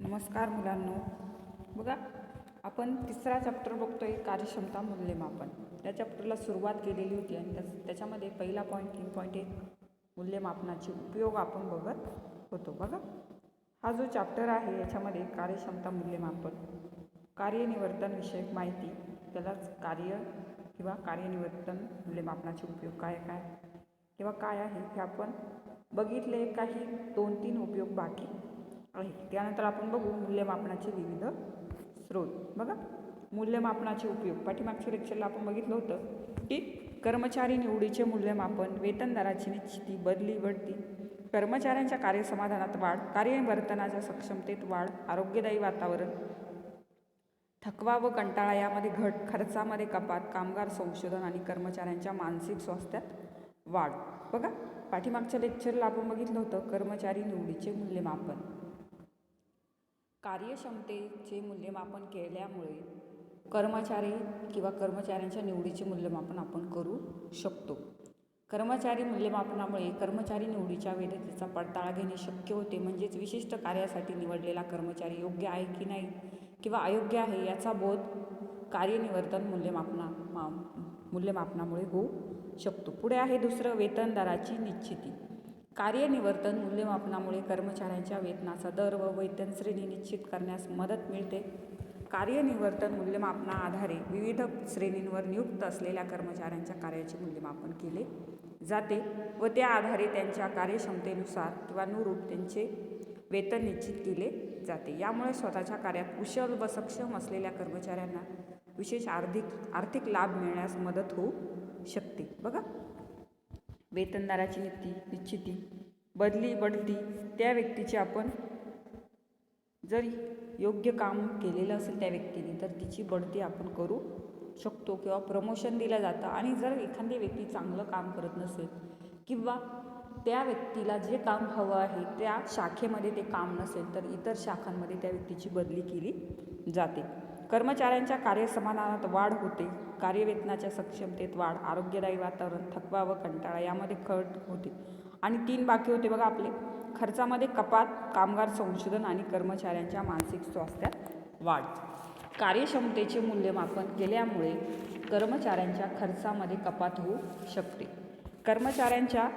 नमस्कार मुलांनो. बघा आपण तिसरा चॅप्टर बघतोय कार्यक्षमता मूल्यमापन. या चॅप्टरला सुरुवात केलेली होती आणि त्याच त्याच्यामध्ये पहिला पॉईंट तीन पॉईंट एक मूल्यमापनाचे उपयोग आपण बघत होतो. बघा हा जो चॅप्टर आहे याच्यामध्ये कार्यक्षमता मूल्यमापन कार्यनिवर्तन विषयक माहिती त्यालाच कार्य किंवा कार्यनिवर्तन मूल्यमापनाचे उपयोग काय काय किंवा काय आहे हे आपण बघितले. काही दोन तीन उपयोग बाकी. आहे. त्यानंतर आपण बघू मूल्यमापनाचे विविध स्रोत. बघा मूल्यमापनाचे उपयोग. पाठीमागच्या लेक्चरला आपण बघितलं होतं की कर्मचारी निवडीचे मूल्यमापन वेतन दराची निश्चिती बदली बढती. कर्मचाऱ्यांच्या कार्यसमाधानात वाढ कार्यवर्तनाच्या सक्षमतेत वाढ आरोग्यदायी वातावरण. थकवा व कंटाळा यामध्ये घट खर्चामध्ये कपात कामगार संशोधन आणि कर्मचाऱ्यांच्या मानसिक स्वास्थ्यात वाढ. बघा पाठीमागच्या लेक्चरला आपण बघितलं होतं कर्मचारी निवडीचे मूल्यमापन. कार्यक्षमतेचे मूल्यमापन केल्यामुळे कर्मचारी किंवा कर्मचाऱ्यांच्या निवडीचे मूल्यमापन आपण करू शकतो. कर्मचारी मूल्यमापनामुळे कर्मचारी निवडीच्या वैधतेचा पडताळा घेणे शक्य होते. म्हणजेच विशिष्ट कार्यासाठी निवडलेला कर्मचारी योग्य आहे की नाही किंवा अयोग्य आहे याचा बोध कार्यनिवर्तन मूल्यमापना मा मूल्यमापनामुळे होऊ शकतो. पुढे आहे दुसरं वेतन दराची निश्चिती. कार्यनिवर्तन मूल्यमापनामुळे कर्मचाऱ्यांच्या वेतनाचा दर व वेतन श्रेणी निश्चित करण्यास मदत मिळते. कार्यनिवर्तन मूल्यमापना आधारे विविध श्रेणींवर नियुक्त असलेल्या कर्मचाऱ्यांच्या कार्याचे मूल्यमापन केले जाते व त्या आधारे त्यांच्या कार्यक्षमतेनुसार किंवा अनुरूप त्यांचे वेतन निश्चित केले जाते. यामुळे स्वतःच्या कार्यात कुशल व सक्षम असलेल्या कर्मचाऱ्यांना विशेष आर्थिक आर्थिक लाभ मिळण्यास मदत होऊ शकते. बघा. वेतनदाराची नीती निश्चिती बदली बढती त्या व्यक्तीची आपण जर योग्य काम केलेलं असेल त्या व्यक्तीने तर तिची बढती आपण करू शकतो किंवा प्रमोशन दिलं जातं. आणि जर एखादी व्यक्ती चांगलं काम करत नसेल किंवा त्या व्यक्तीला जे काम हवं आहे त्या शाखेमध्ये ते काम नसेल तर इतर शाखांमध्ये त्या व्यक्तीची बदली केली जाते. कर्मचाऱ्यांच्या कार्यसमाधानात वाढ होते. कार्यवेतनाच्या सक्षमतेत वाढ आरोग्यदायी वातावरण थकवा व कंटाळा यामध्ये खट होते. आणि तीन बाकी होते बघा आपले. खर्चामध्ये कपात कामगार संशोधन आणि कर्मचाऱ्यांच्या मानसिक स्वास्थ्यात वाढ. कार्यक्षमतेचे मूल्यमापन केल्यामुळे कर्मचाऱ्यांच्या खर्चामध्ये कपात होऊ शकते. कर्मचाऱ्यांच्या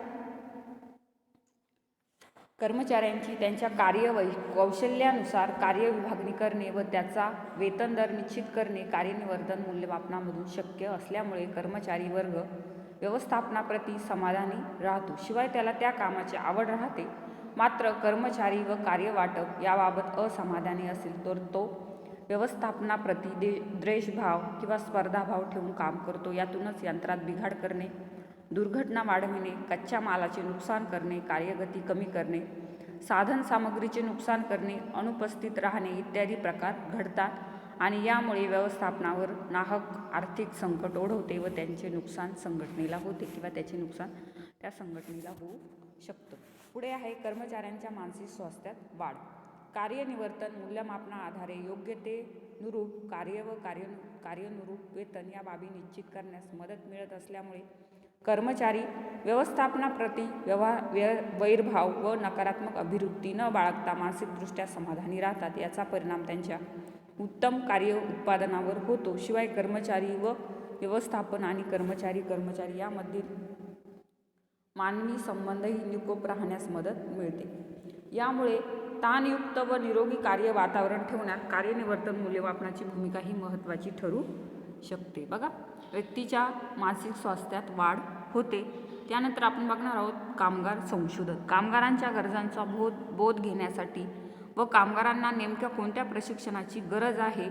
कर्मचाऱ्यांची त्यांच्या कार्य वै कौशल्यानुसार कार्यविभागणी करणे व त्याचा वेतन दर निश्चित करणे कार्यनिवर्तन मूल्यमापनामधून शक्य असल्यामुळे कर्मचारी वर्ग व्यवस्थापनाप्रती समाधानी राहतो. शिवाय त्याला त्या कामाची आवड राहते. मात्र कर्मचारी व कार्यवाटप याबाबत असमाधानी असेल तर तो व्यवस्थापनाप्रती दे द्वेषभाव किंवा स्पर्धाभाव ठेवून काम करतो. यातूनच यंत्रात बिघाड करणे दुर्घटना वाढविणे कच्च्या मालाचे नुकसान करणे कार्यगती कमी करणे साधन सामग्रीचे नुकसान करणे अनुपस्थित राहणे इत्यादी प्रकार घडतात आणि यामुळे व्यवस्थापनावर नाहक आर्थिक संकट ओढवते व त्यांचे नुकसान संघटनेला होते किंवा त्याचे नुकसान त्या संघटनेला होऊ शकतं. पुढे आहे कर्मचाऱ्यांच्या मानसिक स्वास्थ्यात वाढ. कार्यनिवर्तन मूल्यमापना आधारे योग्यतेनुरूप कार्य व कार्य कार्यनुरूप वेतन या बाबी निश्चित करण्यास मदत मिळत असल्यामुळे कर्मचारी व्यवस्थापनाप्रती व्यवहार व्य वैरभाव व नकारात्मक अभिवृत्ती न बाळगता मानसिकदृष्ट्या समाधानी राहतात याचा परिणाम त्यांच्या उत्तम कार्य उत्पादनावर होतो. शिवाय कर्मचारी व व्यवस्थापन आणि कर्मचारी कर्मचारी यामधील मानवी संबंधही निकोप राहण्यास मदत मिळते. यामुळे ताणयुक्त व निरोगी कार्य वातावरण ठेवण्यात कार्यनिवर्तन मूल्यमापनाची भूमिका ही महत्त्वाची ठरू शकते. बघा. व्यक्तीच्या मानसिक स्वास्थ्यात वाढ होते. त्यानंतर आपण बघणार आहोत कामगार संशोधक कामगारांच्या गरजांचा बोध बोध घेण्यासाठी व कामगारांना नेमक्या कोणत्या प्रशिक्षणाची गरज आहे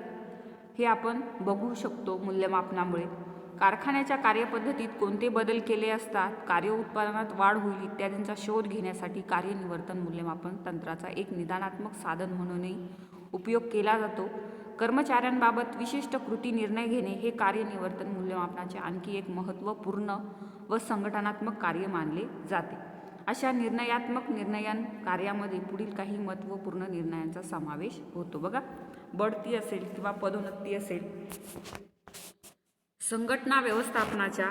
हे आपण बघू शकतो मूल्यमापनामुळे. कारखान्याच्या कार्यपद्धतीत कोणते बदल केले असतात कार्य उत्पादनात वाढ होईल इत्यादींचा शोध घेण्यासाठी कार्यनिवर्तन मूल्यमापन तंत्राचा एक निदानात्मक साधन म्हणूनही उपयोग केला जातो. कर्मचाऱ्यांबाबत विशिष्ट कृती निर्णय घेणे हे कार्यनिवर्तन मूल्यमापनाचे आणखी एक महत्त्वपूर्ण व संघटनात्मक कार्य मानले जाते. अशा निर्णयात्मक निर्णयन कार्यामध्ये पुढील काही महत्त्वपूर्ण निर्णयांचा समावेश होतो. बघा बढती असेल किंवा पदोन्नती असेल. संघटना व्यवस्थापनाच्या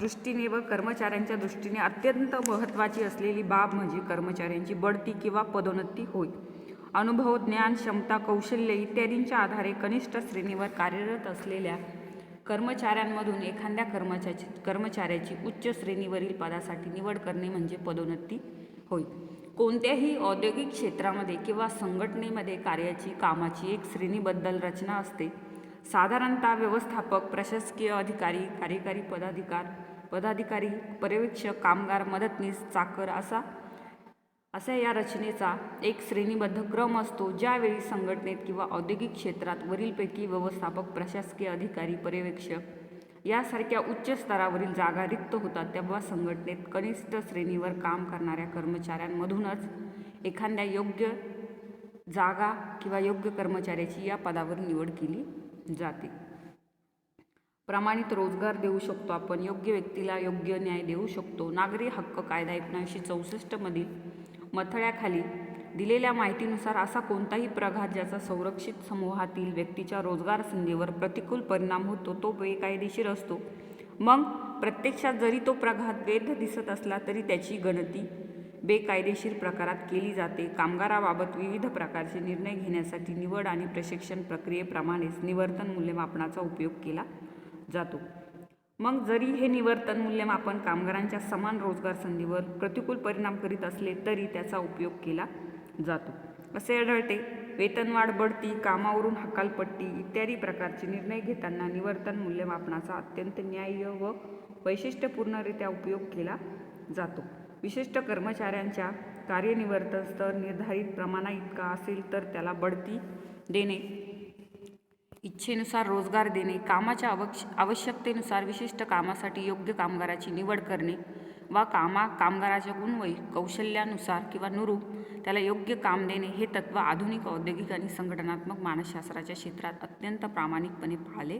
दृष्टीने व कर्मचाऱ्यांच्या दृष्टीने अत्यंत महत्त्वाची असलेली बाब म्हणजे कर्मचाऱ्यांची बढती किंवा पदोन्नती होय. अनुभव ज्ञान क्षमता कौशल्य इत्यादींच्या आधारे कनिष्ठ श्रेणीवर कार्यरत असलेल्या कर्मचाऱ्यांमधून एखाद्या कर्मचाऱ्याची कर्मचाऱ्याची उच्च श्रेणीवरील पदासाठी निवड करणे म्हणजे पदोन्नती होय. कोणत्याही औद्योगिक क्षेत्रामध्ये किंवा संघटनेमध्ये कार्याची कामाची एक श्रेणीबद्दल रचना असते. साधारणतः व्यवस्थापक प्रशासकीय अधिकारी कार्यकारी पदाधिकार पदाधिकारी पर्यवेक्षक कामगार मदतनीस चाकर असा असा या रचनेचा एक श्रेणीबद्ध क्रम असतो ज्यावेळी संघटनेत किंवा औद्योगिक क्षेत्रात वरीलपैकी व्यवस्थापक प्रशासकीय अधिकारी पर्यवेक्षक यासारख्या उच्च स्तरावरील जागा रिक्त होतात तेव्हा संघटनेत कनिष्ठ श्रेणीवर काम करणाऱ्या कर्मचाऱ्यांमधूनच एखाद्या योग्य जागा किंवा योग्य कर्मचाऱ्याची या पदावर निवड केली जाते. प्रमाणित रोजगार देऊ शकतो आपण योग्य व्यक्तीला योग्य न्याय देऊ शकतो नागरी हक्क कायदा एकोणीसशे चौसष्टमधील मथळ्याखाली. दिलेल्या माहितीनुसार असा कोणताही प्रघात ज्याचा संरक्षित समूहातील व्यक्तीच्या रोजगार संधीवर प्रतिकूल परिणाम होतो तो बेकायदेशीर असतो. मग प्रत्यक्षात जरी तो प्रघात वैध दिसत असला तरी त्याची गणती बेकायदेशीर प्रकारात केली जाते. कामगाराबाबत विविध प्रकारचे निर्णय घेण्यासाठी निवड आणि प्रशिक्षण प्रक्रियेप्रमाणेच निवर्तन मूल्यमापनाचा उपयोग केला जातो. मग जरी हे निवर्तन मूल्यमापन कामगारांच्या समान रोजगार संधीवर प्रतिकूल परिणाम करीत असले तरी त्याचा उपयोग केला जातो. असे आढळते वेतनवाढ बढती कामावरून हकालपट्टी इत्यादी प्रकारचे निर्णय घेताना निवर्तन मूल्यमापनाचा अत्यंत न्याय्य व वैशिष्ट्यपूर्णरित्या उपयोग केला जातो. विशिष्ट कर्मचाऱ्यांच्या कार्यनिवर्तन स्तर निर्धारित प्रमाणा इतका असेल तर त्याला बढती देणे इच्छेनुसार रोजगार देणे कामाच्या अवक्ष आवश्यकतेनुसार विशिष्ट कामासाठी योग्य कामगाराची निवड करणे वा कामा कामगाराच्या गुणवय कौशल्यानुसार किंवा नुरूप त्याला योग्य काम देणे हे तत्त्व आधुनिक औद्योगिक आणि संघटनात्मक मानसशास्त्राच्या क्षेत्रात अत्यंत प्रामाणिकपणे पाळले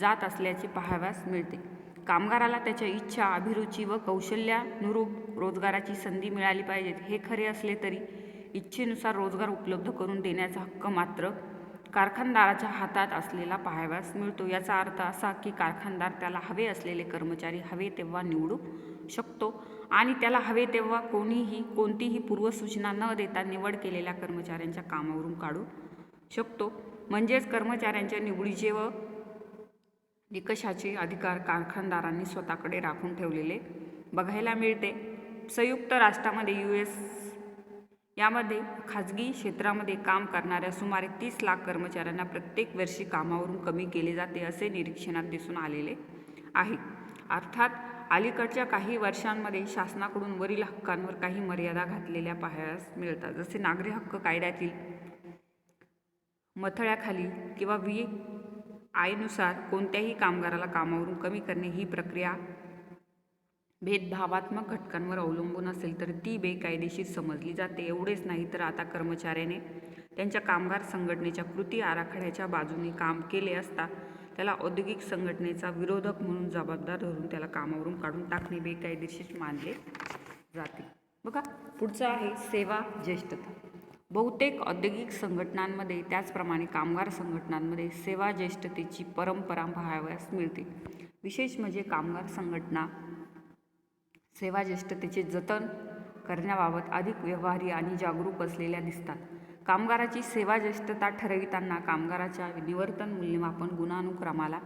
जात असल्याचे पाहाव्यास मिळते. कामगाराला त्याच्या इच्छा अभिरुची व कौशल्यानुरूप रोजगाराची संधी मिळाली पाहिजेत. हे खरे असले तरी इच्छेनुसार रोजगार उपलब्ध करून देण्याचा हक्क मात्र कारखानदाराच्या हातात असलेला पाहाव्यास मिळतो. याचा अर्थ असा की कारखानदार त्याला हवे असलेले कर्मचारी हवे तेव्हा निवडू शकतो आणि त्याला हवे तेव्हा कोणीही कोणतीही पूर्वसूचना न देता निवड केलेल्या कर्मचाऱ्यांच्या कामावरून काढू शकतो. म्हणजेच कर्मचाऱ्यांच्या निवडीचे व निकषाचे अधिकार कारखानदारांनी स्वतःकडे राखून ठेवलेले बघायला मिळते. संयुक्त राष्ट्रामध्ये यू एस यामध्ये खाजगी क्षेत्रामध्ये काम करणाऱ्या सुमारे तीस लाख कर्मचाऱ्यांना प्रत्येक वर्षी कामावरून कमी केले जाते असे निरीक्षणात दिसून आलेले आहे. अर्थात अलीकडच्या काही वर्षांमध्ये शासनाकडून वरील हक्कांवर काही मर्यादा घातलेल्या पाहायला मिळतात. जसे नागरी हक्क कायद्यातील मथळ्याखाली किंवा वी आयनुसार कोणत्याही कामगाराला कामावरून कमी करणे ही प्रक्रिया भेदभावात्मक घटकांवर अवलंबून असेल तर ती बेकायदेशीर समजली जाते. एवढेच नाही तर आता कर्मचाऱ्याने त्यांच्या कामगार संघटनेच्या कृती आराखड्याच्या बाजूने काम केले असता त्याला औद्योगिक संघटनेचा विरोधक म्हणून जबाबदार धरून त्याला कामावरून काढून टाकणे बेकायदेशीर मानले जाते. बघा पुढचं आहे सेवा ज्येष्ठता. बहुतेक औद्योगिक संघटनांमध्ये त्याचप्रमाणे कामगार संघटनांमध्ये सेवा ज्येष्ठतेची परंपरा पाहावयास मिळते. विशेष म्हणजे कामगार संघटना सेवा ज्येष्ठतेचे जतन करण्याबाबत अधिक व्यवहारी आणि जागरूक असलेल्या दिसतात. कामगाराची सेवा ज्येष्ठता ठरविताना कामगाराच्या निवर्तन मूल्यमापन गुणानुक्रमाला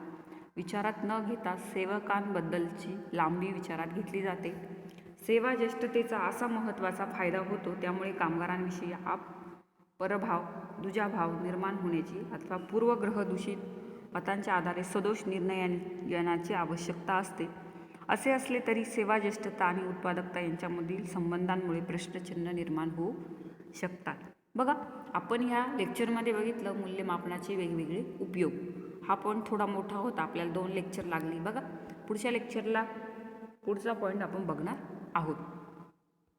विचारात न घेता सेवकांबद्दलची लांबी विचारात घेतली जाते. सेवा ज्येष्ठतेचा असा महत्त्वाचा फायदा होतो त्यामुळे कामगारांविषयी आप परभाव दुजाभाव निर्माण होण्याची अथवा पूर्वग्रह दूषित मतांच्या आधारे सदोष निर्णय आवश्यकता असते. असे असले तरी सेवा ज्येष्ठता आणि उत्पादकता यांच्यामधील संबंधांमुळे प्रश्नचिन्ह निर्माण होऊ शकतात. बघा आपण ह्या लेक्चरमध्ये बघितलं मूल्यमापनाचे वेगवेगळे उपयोग. हा पॉईंट थोडा मोठा होता आपल्याला दोन लेक्चर लागली. बघा पुढच्या लेक्चरला पुढचा पॉईंट आपण बघणार आहोत.